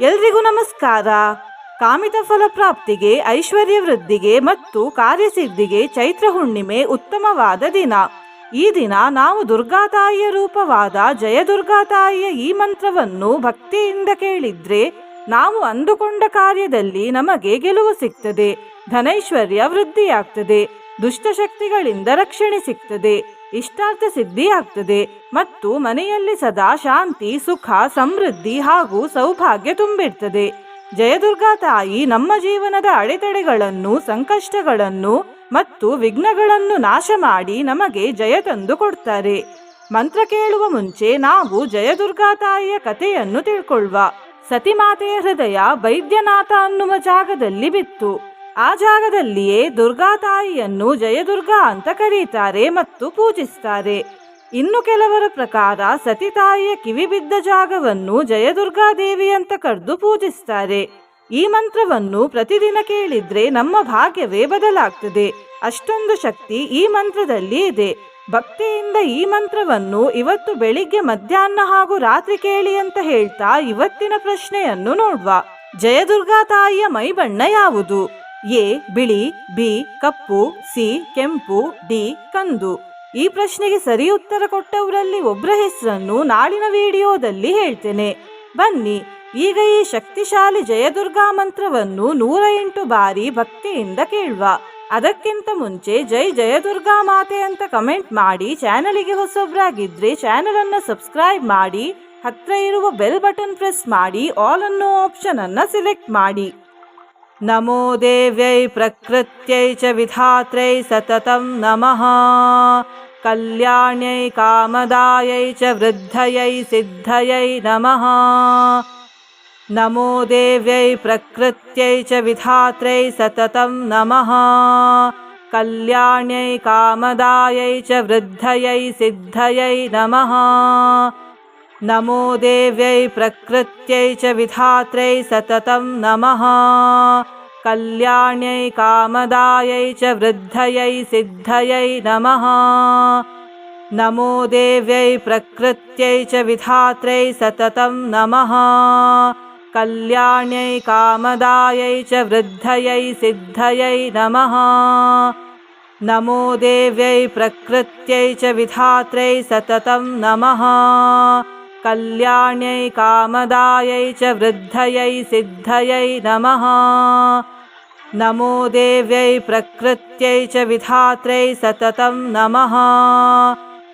ಎಲ್ರಿಗೂ ನಮಸ್ಕಾರ. ಕಾಮಿತ ಫಲ ಪ್ರಾಪ್ತಿಗೆ ಐಶ್ವರ್ಯ ವೃದ್ಧಿಗೆ ಮತ್ತು ಕಾರ್ಯಸಿದ್ಧಿಗೆ ಚೈತ್ರ ಹುಣ್ಣಿಮೆ ಉತ್ತಮವಾದ ದಿನ. ಈ ದಿನ ನಾವು ದುರ್ಗಾತಾಯಿಯ ರೂಪವಾದ ಜಯದುರ್ಗಾತಾಯಿಯ ಈ ಮಂತ್ರವನ್ನು ಭಕ್ತಿಯಿಂದ ಕೇಳಿದ್ರೆ ನಾವು ಅಂದುಕೊಂಡ ಕಾರ್ಯದಲ್ಲಿ ನಮಗೆ ಗೆಲುವು ಸಿಗ್ತದೆ, ಧನೈಶ್ವರ್ಯ ವೃದ್ಧಿಯಾಗ್ತದೆ ದುಷ್ಟಶಕ್ತಿಗಳಿಂದ ರಕ್ಷಣೆ ಸಿಗ್ತದೆ. ಇಷ್ಟಾರ್ಥ ಸಿದ್ಧಿಯಾಗ್ತದೆ ಮತ್ತು ಮನೆಯಲ್ಲಿ ಸದಾ ಶಾಂತಿ, ಸುಖ, ಸಮೃದ್ಧಿ ಹಾಗೂ ಸೌಭಾಗ್ಯ ತುಂಬಿರ್ತದೆ. ಜಯದುರ್ಗಾ ತಾಯಿ ನಮ್ಮ ಜೀವನದ ಅಡೆತಡೆಗಳನ್ನು, ಸಂಕಷ್ಟಗಳನ್ನು ಮತ್ತು ವಿಘ್ನಗಳನ್ನು ನಾಶ ಮಾಡಿ ನಮಗೆ ಜಯ ತಂದು ಕೊಡ್ತಾರೆ. ಮಂತ್ರ ಕೇಳುವ ಮುಂಚೆ ನಾವು ಜಯದುರ್ಗಾ ತಾಯಿಯ ಕಥೆಯನ್ನು ತಿಳ್ಕೊಳ್ಳುವ. ಸತಿಮಾತೆಯ ಹೃದಯ ವೈದ್ಯನಾಥ ಅನ್ನುವ ಜಾಗದಲ್ಲಿ ಬಿತ್ತು. ಆ ಜಾಗದಲ್ಲಿಯೇ ದುರ್ಗಾ ತಾಯಿಯನ್ನು ಜಯದುರ್ಗಾ ಅಂತ ಕರೀತಾರೆ ಮತ್ತು ಪೂಜಿಸ್ತಾರೆ. ಇನ್ನು ಕೆಲವರ ಪ್ರಕಾರ ಸತಿ ತಾಯಿಯ ಕಿವಿ ಬಿದ್ದ ಜಾಗವನ್ನು ಜಯದುರ್ಗಾ ದೇವಿ ಅಂತ ಕರೆದು ಪೂಜಿಸ್ತಾರೆ. ಈ ಮಂತ್ರವನ್ನು ಪ್ರತಿದಿನ ಕೇಳಿದ್ರೆ ನಮ್ಮ ಭಾಗ್ಯವೇ ಬದಲಾಗ್ತದೆ. ಅಷ್ಟೊಂದು ಶಕ್ತಿ ಈ ಮಂತ್ರದಲ್ಲಿ ಇದೆ. ಭಕ್ತಿಯಿಂದ ಈ ಮಂತ್ರವನ್ನು ಇವತ್ತು ಬೆಳಿಗ್ಗೆ ಮಧ್ಯಾಹ್ನ ಹಾಗೂ ರಾತ್ರಿ ಕೇಳಿ ಅಂತ ಹೇಳ್ತಾ ಇವತ್ತಿನ ಪ್ರಶ್ನೆಯನ್ನು ನೋಡುವ. ಜಯದುರ್ಗಾ ತಾಯಿಯ ಮೈಬಣ್ಣ ಯಾವುದು? ಎ, ಬಿಳಿ, ಬಿ, ಕಪ್ಪು, ಸಿ, ಕೆಂಪು, ಡಿ, ಕಂದು. ಈ ಪ್ರಶ್ನೆಗೆ ಸರಿ ಉತ್ತರ ಕೊಟ್ಟವರಲ್ಲಿ ಒಬ್ಬರ ಹೆಸರನ್ನು ನಾಳಿನ ವಿಡಿಯೋದಲ್ಲಿ ಹೇಳ್ತೇನೆ. ಬನ್ನಿ, ಈಗ ಈ ಶಕ್ತಿಶಾಲಿ ಜಯದುರ್ಗಾ ಮಂತ್ರವನ್ನು ನೂರ ಎಂಟು ಬಾರಿ ಭಕ್ತಿಯಿಂದ ಕೇಳುವ. ಅದಕ್ಕಿಂತ ಮುಂಚೆ ಜೈ ಜಯದುರ್ಗಾ ಮಾತೆ ಅಂತ ಕಮೆಂಟ್ ಮಾಡಿ ಚಾನಲಿಗೆ ಹೊಸಬ್ರಾಗಿದ್ರೆ ಚಾನಲ್ ಅನ್ನು ಸಬ್ಸ್ಕ್ರೈಬ್ ಮಾಡಿ, ಹತ್ರ ಇರುವ ಬೆಲ್ ಬಟನ್ ಪ್ರೆಸ್ ಮಾಡಿ, ಆಲ್ ಅನ್ನೋ ಆಪ್ಷನ್ ಅನ್ನು ಸೆಲೆಕ್ಟ್ ಮಾಡಿ. नमो देव्यै प्रकृत्यै च विधात्र्यै सततं नमः। कल्याण्यै कामदायै च वृद्धयै सिद्धयै नमः। नमो देव्यै प्रकृत्यै च विधात्र्य सततं नमः। कल्याण्यै कामदायै च वृद्धयै सिद्धयै नमः। नमो देव्यै प्रकृत्यै च विधात्र्यै सततं नमः। कल्याण्यै कामदायै च वृद्धयै सिद्धयै नमः। नमो देव्यै प्रकृत्यै च विधात्र्यै सततं नमः। कल्याण्यै कामदायै च वृद्धयै सिद्धयै नमः। नमो देव्यै प्रकृत्यै च विधात्र्य सततं नमः। कल्याण्यै कामदायै च वृद्धयै सिद्धयै नमः। नमो देव्यै प्रकृत्यै च विधात्र्य सततं नमः।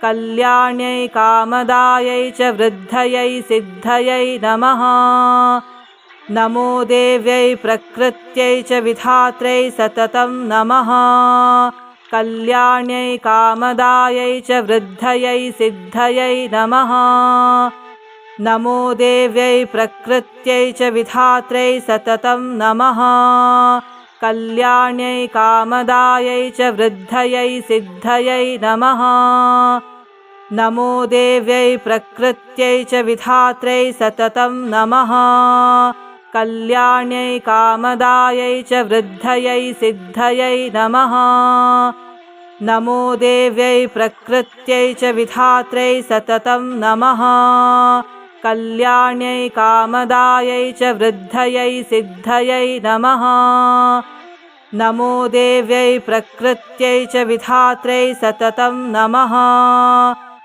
कल्याण्यै कामदायै च वृद्धयै सिद्धयै नमः। नमो देव्यै प्रकृत्यै च विधात्र्य सततं नमः। कल्याण्यै कामदायै च वृद्धयै सिद्धयै नमः। नमो देव्यै प्रकृत्यै च विधात्र्य सततं नमः। कल्याण्यै कामदायै च वृद्धयै सिद्धयै नमः। नमो देव्यै प्रकृत्यै च विधात्र्य सततं नमः। कल्याण्यै कामदायै च वृद्धयै सिद्धयै नमः। नमो देव्यै प्रकृत्यै च विधात्रै सततं नमः। कल्याण्यै कामदायै च वृद्धयै सिद्धयै नमः। नमो देव्यै प्रकृत्यै च विधात्रै सततं नमः।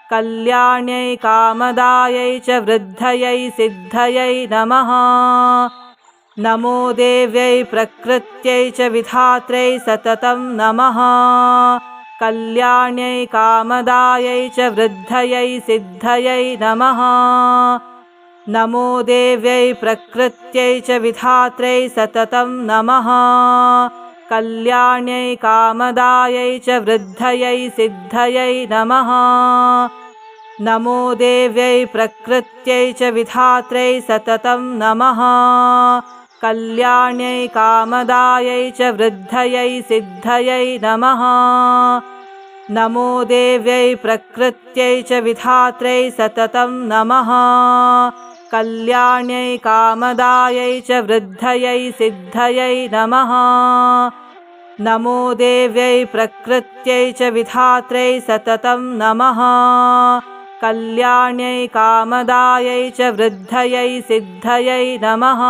कल्याण्यै कामदायै च वृद्धयै सिद्धयै नमः। नमो देव्यै प्रकृत्यै च विधात्र्यै सततं नमः। कल्याण्यै कामदायै च वृद्धयै सिद्धयै नमः। नमो देव्यै प्रकृत्यै च विधात्र्य सततं नमः। कल्याण्यै कामदायै च वृद्धयै सिद्धयै नमः। नमो देव्यै प्रकृत्यै च विधात्र्यै सततं नमः। कल्याण्यै कामदायै च वृद्धयै सिद्धयै नमः। नमो देव्यै प्रकृत्यै च विधात्र्यै सततं नमः। कल्याण्यै कामदायै च वृद्धयै सिद्धयै नमः। नमो देव्यै प्रकृत्यै च विधात्र्य सततं नमः। कल्याण्यै कामदायै च वृद्धयै सिद्धयै नमः।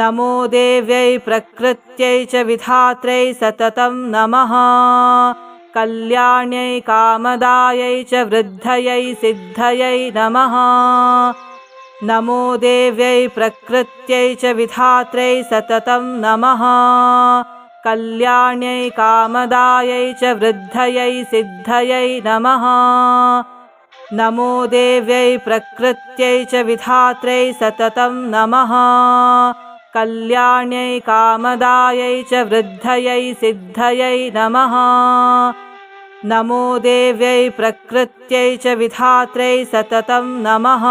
नमो देव्यै प्रकृत्यै च विधात्रै सततं नमः। कल्याण्यै कामदायै च वृद्धयै सिद्धयै नमः। नमो देव्यै प्रकृत्यै च विधात्रै सततं नमः। कल्याण्यै कामदायै च वृद्धयै सिद्धयै नमः नमो देव्यै प्रकृत्यै च विधात्रै सततं नमः। कल्याण्यै कामदायै च वृद्धयै सिद्धयै नमः। नमो देव्यै प्रकृत्यै च विधात्रै सततं नमः।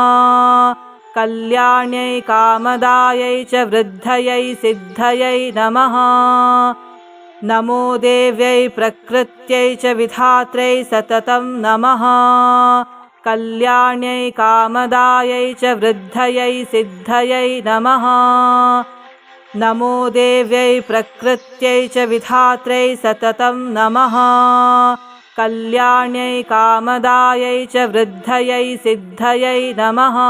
कल्याण्यै कामदायै च वृद्धयै सिद्धयै नमः। नमो देव्यै प्रकृत्यै च विधात्रै सततं नमः कल्याण्यै कामदायै च वृद्धयै सिद्धयै नमः। नमो देव्यै प्रकृत्यै च विधात्रै सततं नमः। कल्याण्यै कामदायै च वृद्धयै सिद्धयै नमः।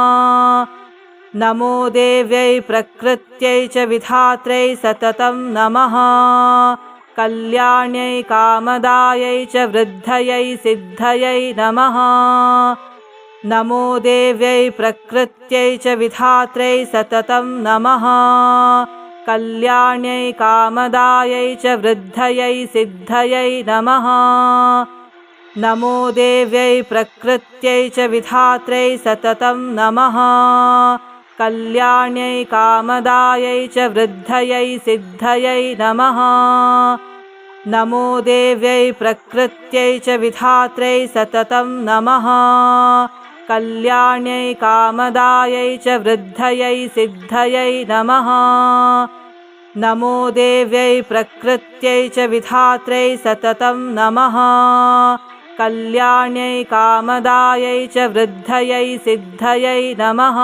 नमो देव्यै प्रकृत्यै च विधात्रै सततं नमः कल्याण्यै कामदायै च वृद्धयै सिद्धयै नमः। नमो देव्यै प्रकृत्यै च विधात्रै सततं नमः। कल्याण्यै कामदायै च वृद्धयै सिद्धयै नमः। नमो देव्यै प्रकृत्यै च विधात्रै सततं नमः कल्याण्यै कामदायै च वृद्धयै सिद्धयै नमः। नमो देव्यै प्रकृत्यै च विधात्रै सततं नमः। कल्याण्यै कामदायै च वृद्धयै सिद्धयै नमः। नमो देव्यै प्रकृत्यै च विधात्रै सततं नमः कल्याण्यै कामदायै च वृद्धयै सिद्धयै नमः।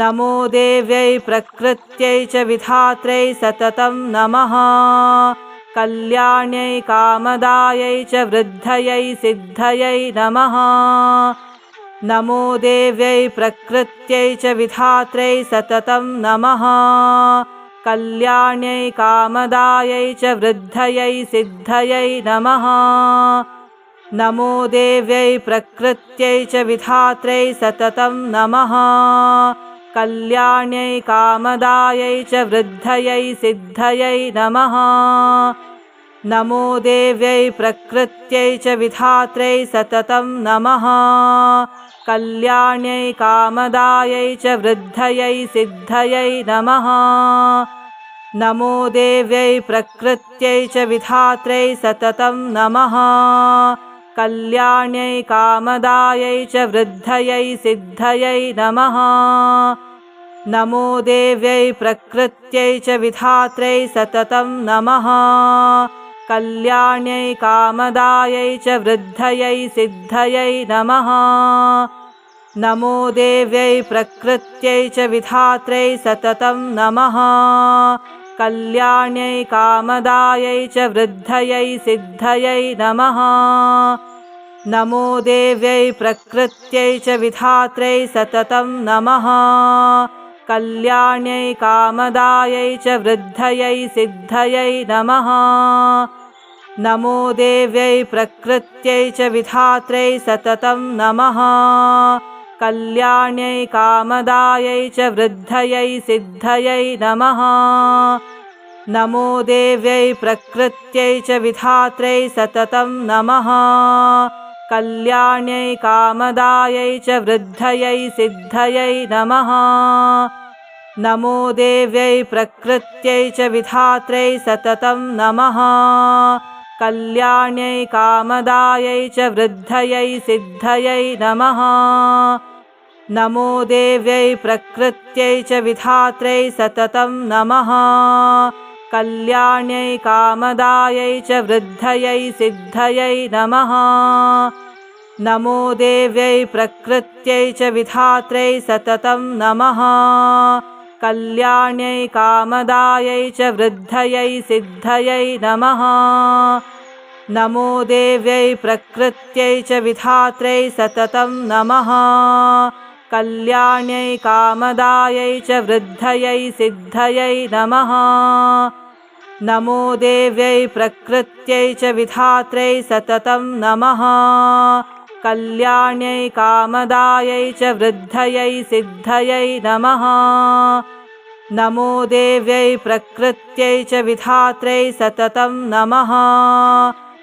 नमो देव्यै प्रकृत्यै च विधात्रै सततं नमः। कल्याण्यै कामदायै च वृद्धयै सिद्धयै नमः। नमो देव्यै प्रकृत्यै च विधात्रै सततं नमः कल्याण्यै कामदायै च वृद्धयै सिद्धयै नमः। नमो देव्यै प्रकृत्यै च विधात्रै सततं नमः। कल्याण्यै कामदायै च वृद्धयै सिद्धयै नमः। नमो देव्यै प्रकृत्यै च विधात्रै सततं नमः कल्याण्यै कामदायै च वृद्धयै सिद्धयै नमः। नमो देव्यै प्रकृत्यै च विधात्रै सततं नमः। कल्याण्यै कामदायै च वृद्धयै सिद्धयै नमः। नमो देव्यै प्रकृत्यै च विधात्रै सततं नमः। कल्याण्यै कामदायै च वृद्धयै सिद्धयै नमः नमो देव्यै प्रकृत्यै च विधात्रै सततं नमः। कल्याण्यै कामदायै च वृद्धयै सिद्धयै नमः। नमो देव्यै प्रकृत्यै च विधात्रै सततं नमः। कल्याण्यै कामदायै च वृद्धयै सिद्धयै नमः। नमो देव्यै प्रकृत्यै च विधात्रै सततं नमः कल्याण्यै कामदायै च वृद्धयै सिद्धयै नमः। नमो देव्यै प्रकृत्यै च विधात्रै सततं नमः। कल्याण्यै कामदायै च वृद्धयै सिद्धयै नमः। नमो देव्यै प्रकृत्यै च विधात्रै सततं नमः। कल्याण्यै कामदायै च वृद्धयै सिद्धयै नमः नमो देव्यै प्रकृत्यै च विधात्रै सततं नमः। कल्याण्यै कामदायै च वृद्धयै सिद्धयै नमः। नमो देव्यै प्रकृत्यै च विधात्रै सततं नमः। कल्याण्यै कामदायै च वृद्धयै सिद्धयै नमः। नमो देव्यै प्रकृत्यै च विधात्रै सततं नमः कल्याण्यै कामदायै च वृद्धयै सिद्धयै नमः। नमो देव्यै प्रकृत्यै च विधात्रै सततं नमः। कल्याण्यै कामदायै च वृद्धयै सिद्धयै नमः। नमो देव्यै प्रकृत्यै च विधात्रै सततं नमः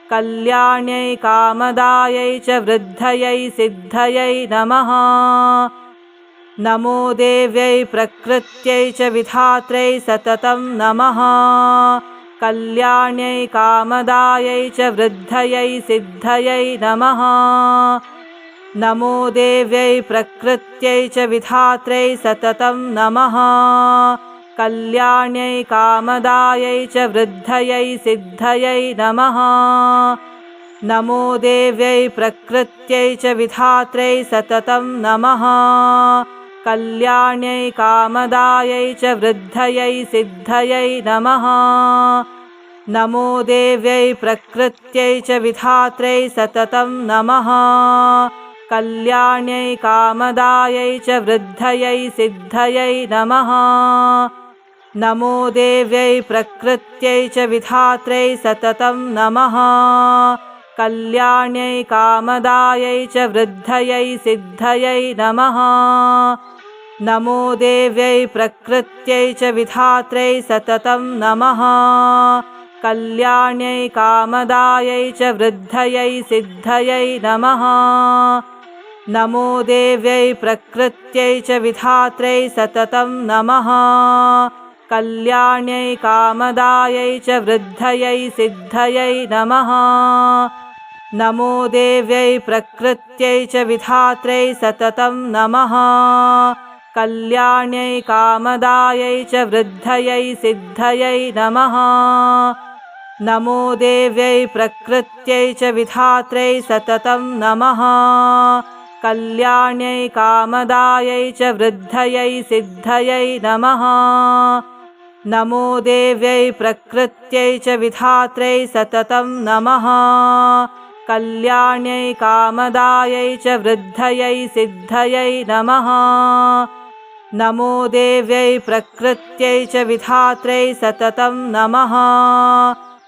कल्याण्यै कामदायै च वृद्धयै सिद्धयै नमः। नमो देव्यै प्रकृत्यै च विधात्रै सततं नमः। कल्याण्यै कामदायै च वृद्धयै सिद्धयै नमः। नमो देव्यै प्रकृत्यै च विधात्रै सततं नमः कल्याण्यै कामदायै च वृद्धयै सिद्धयै नमः। नमो देव्यै प्रकृत्यै च विधात्रै सततं नमः। कल्याण्यै कामदायै च वृद्धयै सिद्धयै नमः। नमो देव्यै प्रकृत्यै च विधात्रै सततं नमः। कल्याण्यै कामदायै च वृद्धयै सिद्धयै नमः नमो देव्यै प्रकृत्यै च विधात्रै सततं नमः। कल्याण्यै कामदायै च वृद्धयै सिद्धयै नमः। नमो देव्यै प्रकृत्यै च विधात्रै सततं नमः। कल्याण्यै कामदायै च वृद्धयै सिद्धयै नमः। नमो देव्यै प्रकृत्यै च विधात्रै सततं नमः कल्याण्यै कामदायै च वृद्धयै सिद्धयै नमः। नमो देव्यै प्रकृत्यै च विधात्रै सततं नमः। कल्याण्यै कामदायै च वृद्धयै सिद्धयै नमः। नमो देव्यै प्रकृत्यै च विधात्रै सततं नमः। कल्याण्यै कामदायै च वृद्धयै सिद्धयै नमः नमो देव्यै प्रकृत्यै च विधात्रै सततं नमः। कल्याण्यै कामदायै च वृद्धयै सिद्धयै नमः। नमो देव्यै प्रकृत्यै च विधात्रै सततं नमः।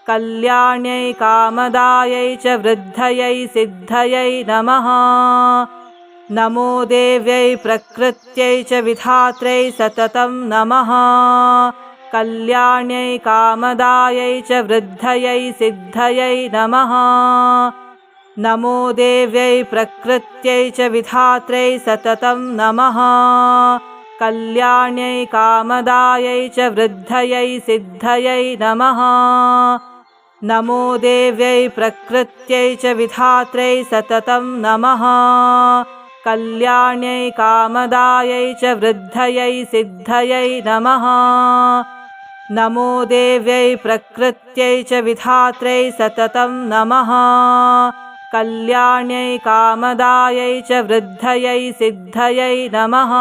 कल्याण्यै कामदायै च वृद्धयै सिद्धयै नमः। नमो देव्यै प्रकृत्यै च विधात्रै सततं नमः कल्याण्यै कामदायै च वृद्धयै सिद्धयै नमः। नमो देव्यै प्रकृत्यै च विधात्रै सततं नमः। कल्याण्यै कामदायै च वृद्धयै सिद्धयै नमः। नमो देव्यै प्रकृत्यै च विधात्रै सततं नमः। कल्याण्यै कामदायै च वृद्धयै सिद्धयै नमः नमो देव्यै प्रकृत्यै च विधात्रै सततं नमः। कल्याण्यै कामदायै च वृद्धयै सिद्धयै नमः।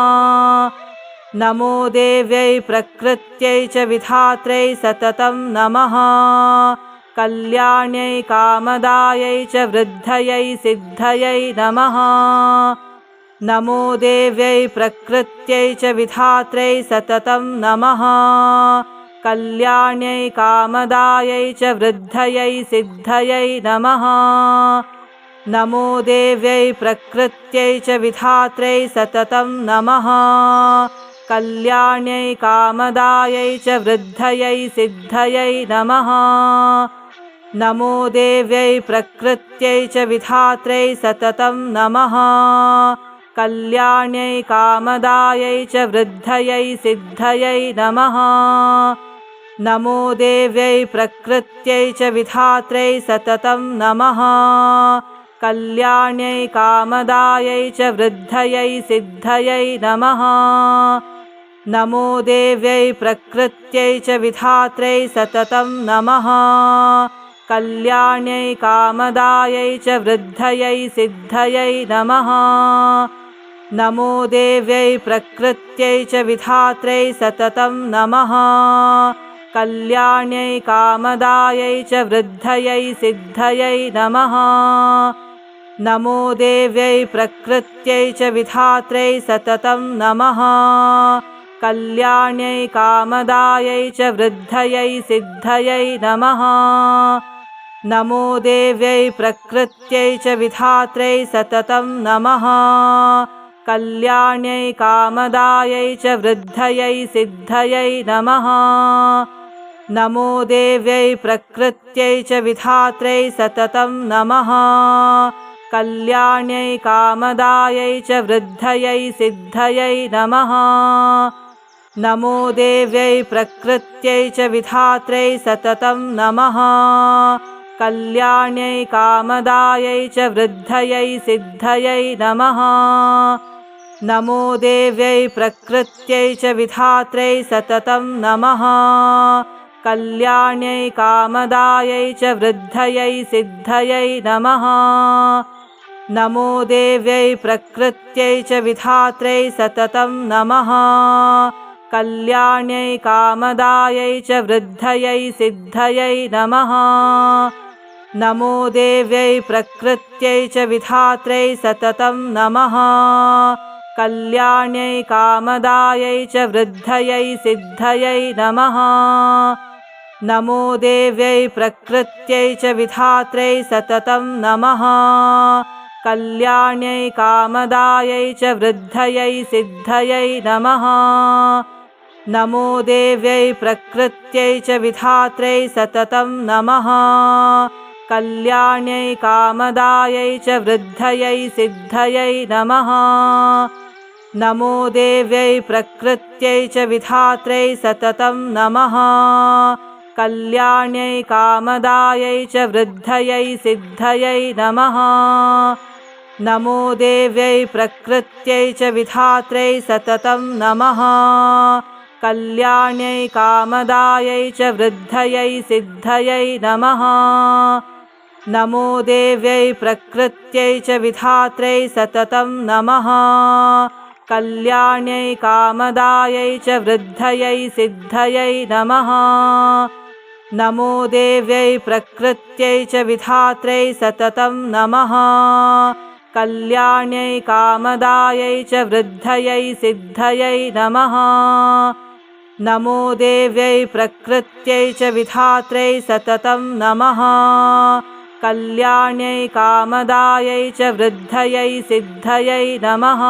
नमो देव्यै प्रकृत्यै च विधात्रै सततं नमः। कल्याण्यै कामदायै च वृद्धयै सिद्धयै नमः। नमो देव्यै प्रकृत्यै च विधात्रै सततं नमः कल्याण्यै कामदायै च वृद्धयै सिद्धयै नमः। नमो देव्यै प्रकृत्यै च विधात्रै सततं नमः। कल्याण्यै कामदायै च वृद्धयै सिद्धयै नमः। नमो देव्यै प्रकृत्यै च विधात्रै सततं नमः। कल्याण्यै कामदायै च वृद्धयै सिद्धयै नमः नमो देव्यै प्रकृत्यै च विधात्रै सततं नमः। कल्याण्यै कामदायै च वृद्धयै सिद्धयै नमः। नमो देव्यै प्रकृत्यै च विधात्रै सततं नमः। कल्याण्यै कामदायै च वृद्धयै सिद्धयै नमः। नमो देव्यै प्रकृत्यै च विधात्रै सततं नमः कल्याण्यै कामदायै च वृद्धयै सिद्धयै नमः। नमो देव्यै प्रकृत्यै च विधात्रै सततं नमः। कल्याण्यै कामदायै च वृद्धयै सिद्धयै नमः। नमो देव्यै प्रकृत्यै च विधात्रै सततं नमः कल्याण्यै कामदायै च वृद्धयै सिद्धयै नमः। नमो देव्यै प्रकृत्यै च विधात्रै सततं नमः। कल्याण्यै कामदायै च वृद्धयै सिद्धयै नमः। नमो देव्यै प्रकृत्यै च विधात्रै सततं नमः। कल्याण्यै कामदायै च वृद्धयै सिद्धयै नमः नमो देव्यै प्रकृत्यै च विधात्रै सततं नमः। कल्याण्यै कामदायै च वृद्धयै सिद्धयै नमः। नमो देव्यै प्रकृत्यै च विधात्रै सततं नमः। कल्याण्यै कामदायै च वृद्धयै सिद्धयै नमः। नमो देव्यै प्रकृत्यै च विधात्रै सततं नमः कल्याण्यै कामदायै च वृद्धयै सिद्धयै नमः। नमो देव्यै प्रकृत्यै च विधात्रै सततं नमः। कल्याण्यै कामदायै च वृद्धयै सिद्धयै नमः। नमो देव्यै प्रकृत्यै च विधात्रै सततं नमः। कल्याण्यै कामदायै च वृद्धयै सिद्धयै नमः नमो देव्यै प्रकृत्यै च विधात्रै सततं नमः। कल्याण्यै कामदायै च वृद्धयै सिद्धयै नमः। नमो देव्यै प्रकृत्यै च विधात्रै सततं नमः। कल्याण्यै कामदायै च वृद्धयै सिद्धयै नमः। नमो देव्यै प्रकृत्यै च विधात्रै सततं नमः कल्याण्यै कामदायै च वृद्धयै सिद्धयै नमः। नमो देव्यै प्रकृत्यै च विधात्रै सततं नमः। कल्याण्यै कामदायै च वृद्धयै सिद्धयै नमः। नमो देव्यै प्रकृत्यै च विधात्रै सततं नमः। कल्याण्यै कामदायै च वृद्धयै सिद्धयै नमः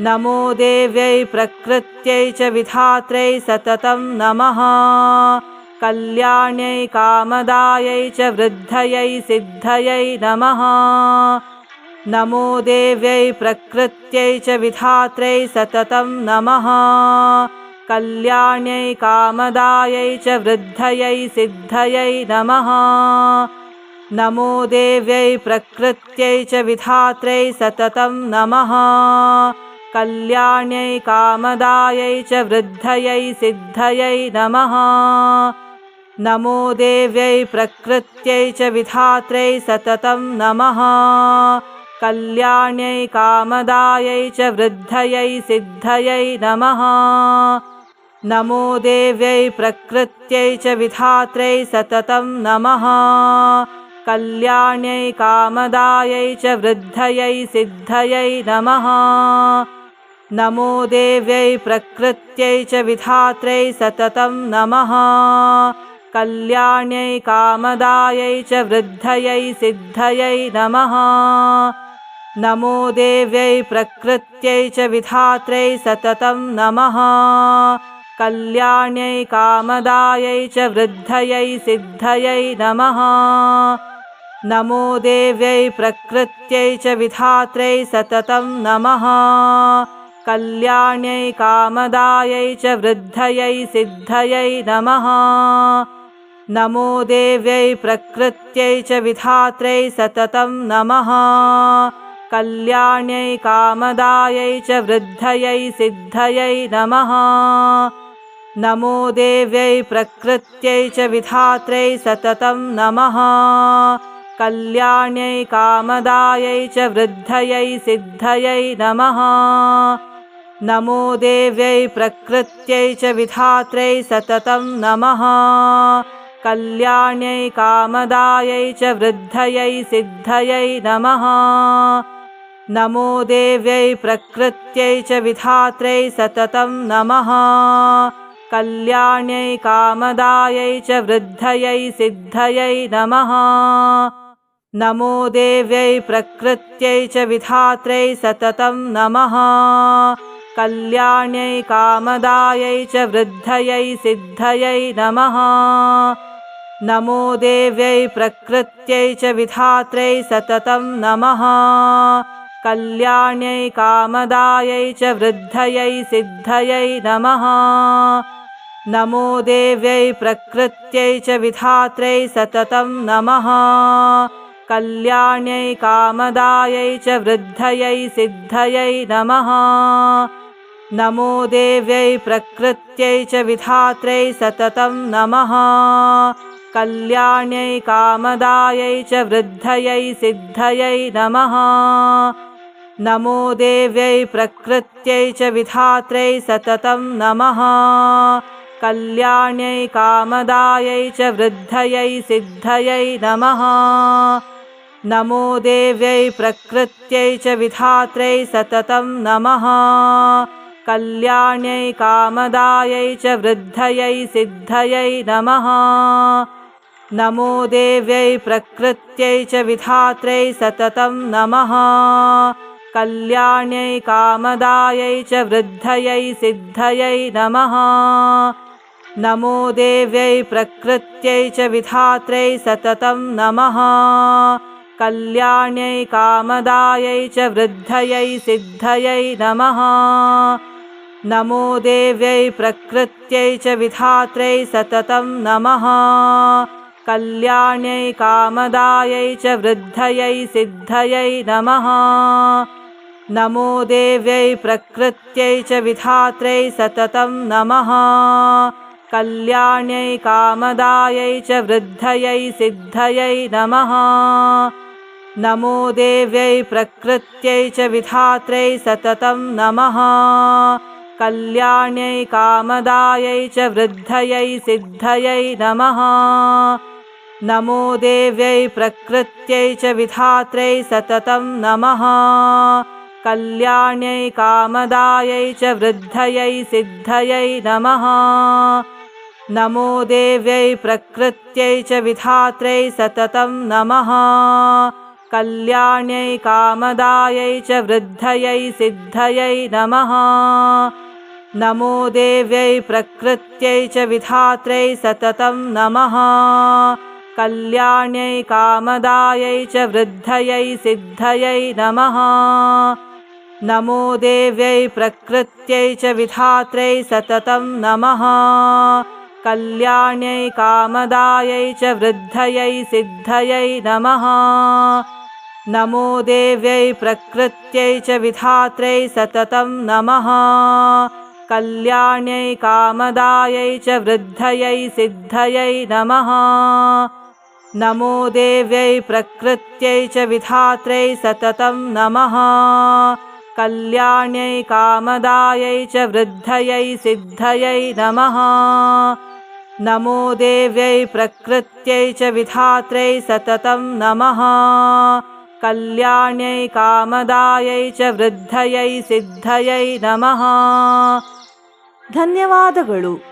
नमो देव्यै प्रकृत्यै च विधात्रै सततं नमः। कल्याण्यै कामदायै च वृद्धयै सिद्धयै नमः। नमो देव्यै प्रकृत्यै च विधात्रै सततं नमः। कल्याण्यै कामदायै च वृद्धयै सिद्धयै नमः। नमो देव्यै प्रकृत्यै च विधात्रै सततं नमः कल्याण्यै कामदायै च वृद्धयै सिद्धयै नमः। नमो देव्यै प्रकृत्यै च विधात्रै सततं नमः। कल्याण्यै कामदायै च वृद्धयै सिद्धयै नमः। नमो देव्यै प्रकृत्यै च विधात्रै सततं नमः। कल्याण्यै कामदायै च वृद्धयै सिद्धयै नमः नमो देव्यै प्रकृत्यै च विधात्रै सततं नमः। कल्याण्यै कामदायै च वृद्धयै सिद्धयै नमः। नमो देव्यै प्रकृत्यै च विधात्रै सततं नमः। कल्याण्यै कामदायै च वृद्धयै सिद्धयै नमः। नमो देव्यै प्रकृत्यै च विधात्रै सततं नमः कल्याण्यै कामदायै च वृद्धयै सिद्धयै नमः। नमो देव्यै प्रकृत्यै च विधात्रै सततं नमः। कल्याण्यै कामदायै च वृद्धयै सिद्धयै नमः। नमो देव्यै प्रकृत्यै च विधात्रै सततं नमः। कल्याण्यै कामदायै च वृद्धयै सिद्धयै नमः नमो देव्यै प्रकृत्यै च विधात्रै सततं नमः। कल्याण्यै कामदायै च वृद्धयै सिद्धयै नमः। नमो देव्यै प्रकृत्यै च विधात्रै सततं नमः। कल्याण्यै कामदायै च वृद्धयै सिद्धयै नमः। नमो देव्यै प्रकृत्यै च विधात्रै सततं नमः कल्याण्यै कामदायै च वृद्धयै सिद्धयै नमः। नमो देव्यै प्रकृत्यै च विधात्रै सततं नमः। कल्याण्यै कामदायै च वृद्धयै सिद्धयै नमः। नमो देव्यै प्रकृत्यै च विधात्रै सततं नमः। कल्याण्यै कामदायै च वृद्धयै सिद्धयै नमः नमो देव्यै प्रकृत्यै च विधात्रै सततं नमः। कल्याण्यै कामदायै च वृद्धयै सिद्धयै नमः। नमो देव्यै प्रकृत्यै च विधात्रै सततं नमः। कल्याण्यै कामदायै च वृद्धयै सिद्धयै नमः। नमो देव्यै प्रकृत्यै च विधात्रै सततं नमः कल्याण्यै कामदायै च वृद्धयै सिद्धयै नमः। नमो देव्यै प्रकृत्यै च विधात्रै सततं नमः। कल्याण्यै कामदायै च वृद्धयै सिद्धयै नमः। नमो देव्यै प्रकृत्यै च विधात्रै सततं नमः। कल्याण्यै कामदायै च वृद्धयै सिद्धयै नमः नमो देव्यै प्रकृत्यै च विधात्रै सततं नमः। कल्याण्यै कामदायै च वृद्धयै सिद्धयै नमः। नमो देव्यै प्रकृत्यै च विधात्रै सततं नमः। कल्याण्यै कामदायै च वृद्धयै सिद्धयै नमः। नमो देव्यै प्रकृत्यै च विधात्रै सततं नमः कल्याण्यै कामदायै च वृद्धयै सिद्धयै नमः। नमो देव्यै प्रकृत्यै च विधात्रै सततं नमः। कल्याण्यै कामदायै च वृद्धयै सिद्धयै नमः। नमो देव्यै प्रकृत्यै च विधात्रै सततं नमः। कल्याण्यै कामदायै च वृद्धयै सिद्धयै नमः नमो देव्यै प्रकृत्यै च विधात्रै सततं नमः। कल्याण्यै कामदायै च वृद्धयै सिद्धयै नमः। नमो देव्यै प्रकृत्यै च विधात्रै सततं नमः। कल्याण्यै कामदायै च वृद्धयै सिद्धयै नमः। नमो देव्यै प्रकृत्यै च विधात्रै सततं नमः कल्याण्यै कामदायै च वृद्धयै सिद्धयै नमः। नमो देव्यै प्रकृत्यै च विधात्रै सततं नमः। कल्याण्यै कामदायै च वृद्धयै सिद्धयै नमः। नमो देव्यै प्रकृत्यै च विधात्रै सततं नमः। कल्याण्यै कामदायै च वृद्धयै सिद्धयै नमः ಧನ್ಯವಾದಗಳು.